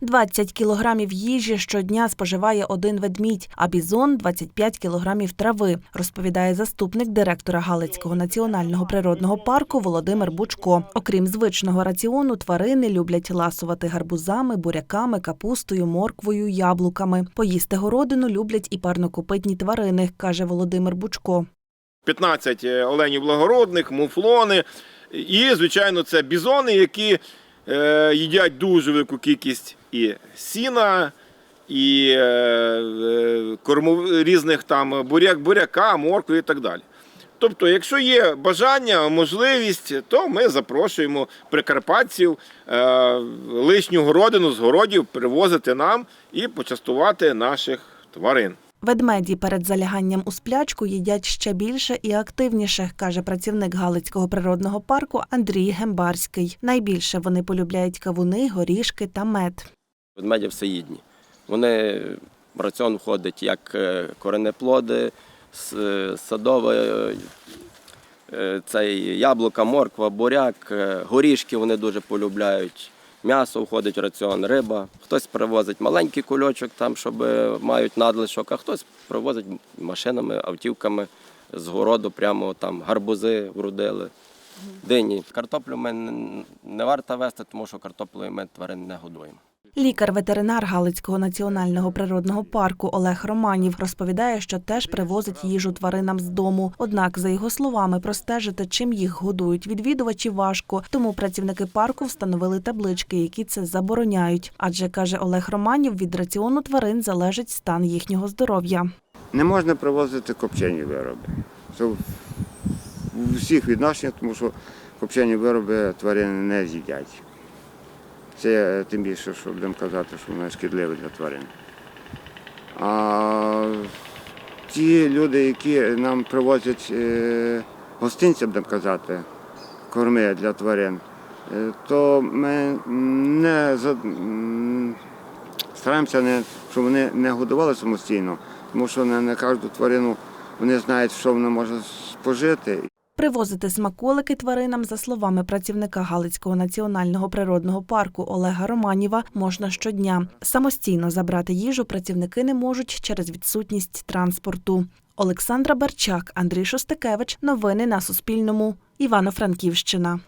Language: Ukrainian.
20 кілограмів їжі щодня споживає один ведмідь, а бізон 25 кілограмів трави, розповідає заступник директора Галицького національного природного парку Володимир Бучко. Окрім звичного раціону, тварини люблять ласувати гарбузами, буряками, капустою, морквою, яблуками. Поїсти городину люблять і парнокопитні тварини, каже Володимир Бучко. 15 оленів благородних, муфлони. І, звичайно, це бізони, які е, їдять дуже велику кількість і сіна, і е, е, кормов, різних там буряк, буряка, моркви і так далі. Тобто, якщо є бажання, можливість, то ми запрошуємо прикарпатців е, лишню городину з городів привозити нам і почастувати наших тварин. Ведмеді перед заляганням у сплячку їдять ще більше і активніше, каже працівник Галицького природного парку Андрій Гембарський. Найбільше вони полюбляють кавуни, горішки та мед. Ведмеді всеїдні. Вони в раціон входять як е, коренеплоди, садове, е, цей яблука, морква, буряк, е, горішки вони дуже полюбляють. М'ясо входить в раціон, риба. Хтось привозить маленький кульочок, там, щоб е, мають надлишок, а хтось привозить машинами, автівками з городу, прямо там гарбузи врудили. дині. Картоплю ми не варто вести, тому що картоплею ми тварин не годуємо. Лікар-ветеринар Галицького національного природного парку Олег Романів розповідає, що теж привозить їжу тваринам з дому. Однак, за його словами, простежити, чим їх годують відвідувачі, важко. Тому працівники парку встановили таблички, які це забороняють. Адже каже Олег Романів, від раціону тварин залежить стан їхнього здоров'я. Не можна привозити копчені вироби. Це в усіх відношеннях, тому що копчені вироби тварини не з'їдять. Це тим більше, що будемо казати, що воно шкідливе для тварин. А ті люди, які нам привозять е, гостинці, будемо казати, корми для тварин, е, то ми не стараємося, щоб вони не годували самостійно, тому що не кожну тварину вони знають, що вона може спожити. Привозити смаколики тваринам, за словами працівника Галицького національного природного парку Олега Романіва, можна щодня. Самостійно забрати їжу працівники не можуть через відсутність транспорту. Олександра Барчак, Андрій Шостикевич. Новини на Суспільному. Івано-Франківщина.